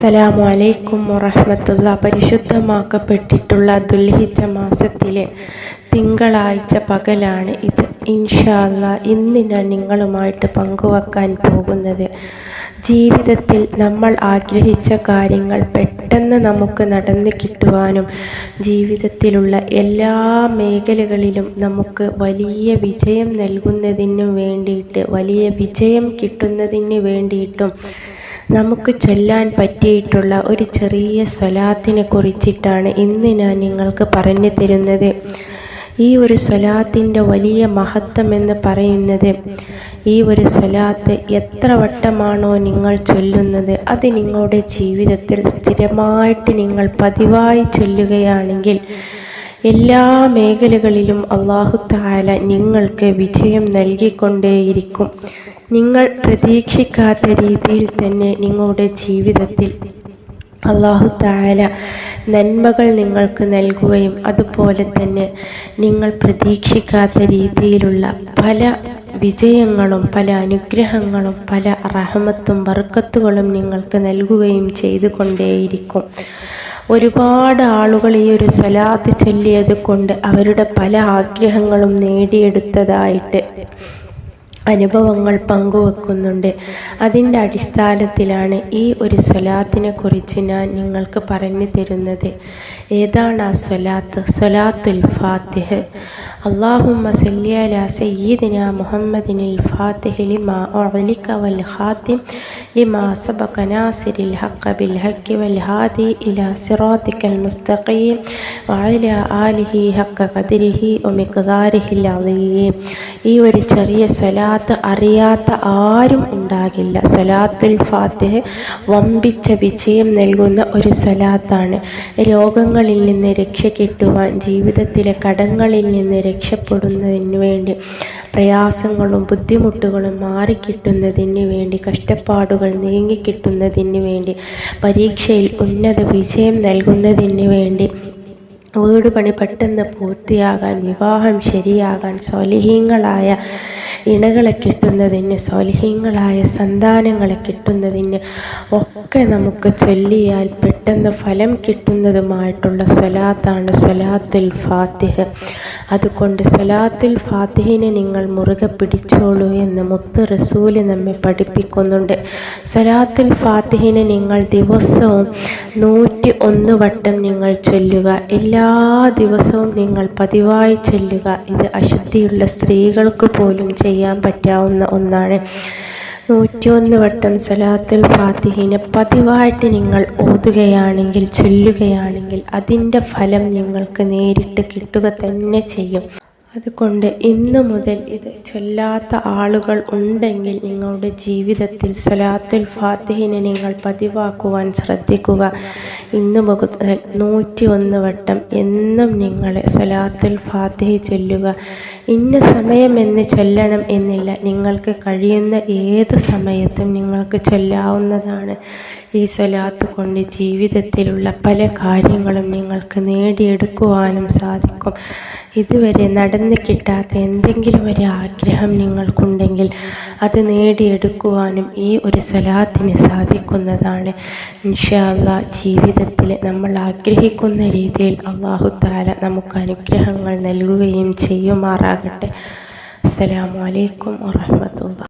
അസ്സലാമു അലൈക്കും വറഹമത്തുള്ള പരിശുദ്ധമാക്കപ്പെട്ടിട്ടുള്ള ദുൽഹിജ മാസത്തിലെ തിങ്കളാഴ്ച പകലാണ് ഇത്. ഇൻഷാല്ല ഇന്ന് ഞാൻ നിങ്ങളുമായിട്ട് പങ്കുവെക്കാൻ പോകുന്നത്. ജീവിതത്തിൽ നമ്മൾ ആഗ്രഹിച്ച കാര്യങ്ങൾ പെട്ടെന്ന് നമുക്ക് നടന്നു കിട്ടുവാനും ജീവിതത്തിലുള്ള എല്ലാ മേഖലകളിലും നമുക്ക് വലിയ വിജയം നൽകുന്നതിനു വേണ്ടിയിട്ട് വലിയ വിജയം കിട്ടുന്നതിന് വേണ്ടിയിട്ടും നമുക്ക് ചൊല്ലാൻ പറ്റിയിട്ടുള്ള ഒരു ചെറിയ സ്വലാത്തിനെ കുറിച്ചിട്ടാണ് ഇന്ന് ഞാൻ നിങ്ങൾക്ക് പറഞ്ഞു തരുന്നത്. ഈ ഒരു സ്വലാത്തിന്റെ വലിയ മഹത്വം എന്ന് പറയുന്നത് ഈ ഒരു സ്വലാത്ത് എത്ര വട്ടമാണോ നിങ്ങൾ ചൊല്ലുന്നത് അത് നിങ്ങളുടെ ജീവിതത്തിൽ സ്ഥിരമായിട്ട് നിങ്ങൾ പതിവായി ചൊല്ലുകയാണെങ്കിൽ എല്ലാ മേഖലകളിലും അള്ളാഹു താല നിങ്ങൾക്ക് വിജയം നൽകിക്കൊണ്ടേയിരിക്കും. നിങ്ങൾ പ്രതീക്ഷിക്കാത്ത രീതിയിൽ തന്നെ നിങ്ങളുടെ ജീവിതത്തിൽ അള്ളാഹു താല നന്മകൾ നിങ്ങൾക്ക് നൽകുകയും അതുപോലെ തന്നെ നിങ്ങൾ പ്രതീക്ഷിക്കാത്ത രീതിയിലുള്ള പല വിജയങ്ങളും പല അനുഗ്രഹങ്ങളും പല റഹമത്തും വർക്കത്തുകളും നിങ്ങൾക്ക് നൽകുകയും ചെയ്തുകൊണ്ടേയിരിക്കും. ഒരുപാട് ആളുകൾ ഈ ഒരു സലാത്ത് ചൊല്ലിയത് കൊണ്ട് അവരുടെ പല ആഗ്രഹങ്ങളും നേടിയെടുത്തതായിട്ട് അനുഭവങ്ങൾ പങ്കുവെക്കുന്നുണ്ട്. അതിന്റെ അടിസ്ഥാനത്തിലാണ് ഈ ഒരു സ്വലാത്തിനെ കുറിച്ച് ഞാൻ നിങ്ങൾക്ക് പറഞ്ഞു തരുന്നത്. ഏതാണ് ആ സ്വലാത്ത്? സ്വലാത്തുൽ ഫാത്തിഹ്. അള്ളാഹുമ്മ സല്ലിയല സയ്യീദിന മുഹമ്മദിനിൽ ഫാത്തിഹി ലിമാ ഒലിക്ക വൽ ഹാത്തിം ലിമാ സബക നാസിരിൽ ഹക്ക ബിൽ ഹക്കി വൽ ഹാദി ഇല സിറാത്തിക്കൽ മുസ്തഖീം വഅല ആലിഹി ഹക്ക കതിരിഹി ഒമിക്ദാരിഹിൽ ഈ ഒരു ചെറിയ സ്വലാത്ത് അറിയാത്ത ആരും ഉണ്ടാകില്ല. സലാത്തുൽ ഫാത്തിഹ് വമ്പിച്ച വിജയം നൽകുന്ന ഒരു സ്വലാത്താണ് രോഗങ്ങളിൽ നിന്ന് രക്ഷ കിട്ടുവാൻ ജീവിതത്തിലെ കടങ്ങളിൽ നിന്ന് രക്ഷപ്പെടുന്നതിന് വേണ്ടി പ്രയാസങ്ങളും ബുദ്ധിമുട്ടുകളും മാറിക്കിട്ടുന്നതിന് വേണ്ടി കഷ്ടപ്പാടുകൾ നീങ്ങിക്കിട്ടുന്നതിന് വേണ്ടി പരീക്ഷയിൽ ഉന്നത വിജയം നൽകുന്നതിന് വേണ്ടി വീട് പണി പെട്ടെന്ന് പൂർത്തിയാകാൻ വിവാഹം ശരിയാകാൻ സ്വലിഹീങ്ങളായ ഇണകളെ കിട്ടുന്നതിന് സ്വലിഹീങ്ങളായ സന്താനങ്ങളെ കിട്ടുന്നതിന് ഒക്കെ നമുക്ക് ചൊല്ലിയാൽ പെട്ടെന്ന് ഫലം കിട്ടുന്നതുമായിട്ടുള്ള സ്വലാത്താണ് സ്വലാത്തുൽ ഫാത്തിഹ്. അതുകൊണ്ട് സ്വലാത്തുൽ ഫാത്തിഹിനെ നിങ്ങൾ മുറുകെ പിടിച്ചോളൂ എന്ന് മുത്ത് റസൂൽ നമ്മെ പഠിപ്പിക്കുന്നുണ്ട്. സ്വലാത്തുൽ ഫാത്തിഹിനെ നിങ്ങൾ ദിവസവും നൂറ്റി ഒന്ന് വട്ടം നിങ്ങൾ ചൊല്ലുക. എല്ലാ ദിവസവും നിങ്ങൾ പതിവായി ചൊല്ലുക. ഇത് അശുദ്ധിയുള്ള സ്ത്രീകൾക്ക് പോലും ചെയ്യാൻ പറ്റാവുന്ന ഒന്നാണ്. നൂറ്റിയൊന്ന് വട്ടം സലാത്തുൽ ഫാത്തിഹിനെ പതിവായിട്ട് നിങ്ങൾ ഓതുകയാണെങ്കിൽ ചൊല്ലുകയാണെങ്കിൽ അതിന്റെ ഫലം നിങ്ങൾക്ക് നേരിട്ട് കിട്ടുക തന്നെ ചെയ്യും. അതുകൊണ്ട് ഇന്ന് മുതൽ ഇത് ചൊല്ലാത്ത ആളുകൾ ഉണ്ടെങ്കിൽ നിങ്ങളുടെ ജീവിതത്തിൽ സലാത്തുൽ ഫാത്തിഹിനെ നിങ്ങൾ പതിവാക്കുവാൻ ശ്രദ്ധിക്കുക. ഇന്ന് മുതൽ നൂറ്റി ഒന്ന് വട്ടം എന്നും നിങ്ങൾ സലാത്തുൽ ഫാത്തിഹി ചൊല്ലുക. ഇന്ന സമയമെന്ന് ചൊല്ലണം എന്നില്ല. നിങ്ങൾക്ക് കഴിയുന്ന ഏത് സമയത്തും നിങ്ങൾക്ക് ചൊല്ലാവുന്നതാണ്. ഈ സ്വലാത്ത് കൊണ്ട് ജീവിതത്തിലുള്ള പല കാര്യങ്ങളും നിങ്ങൾക്ക് നേടിയെടുക്കുവാനും സാധിക്കും. ഇതുവരെ നടന്നു കിട്ടാത്ത എന്തെങ്കിലും ഒരു ആഗ്രഹം നിങ്ങൾക്കുണ്ടെങ്കിൽ അത് നേടിയെടുക്കുവാനും ഈ ഒരു സ്വലാത്തിന് സാധിക്കുന്നതാണ്. ഇൻഷാല്ല ജീവിതത്തിൽ നമ്മൾ ആഗ്രഹിക്കുന്ന രീതിയിൽ അള്ളാഹു താല നമുക്ക് അനുഗ്രഹങ്ങൾ നൽകുകയും ചെയ്യുമാറാകട്ടെ. അസ്സലാമു അലൈക്കും വറഹമത്തുള്ള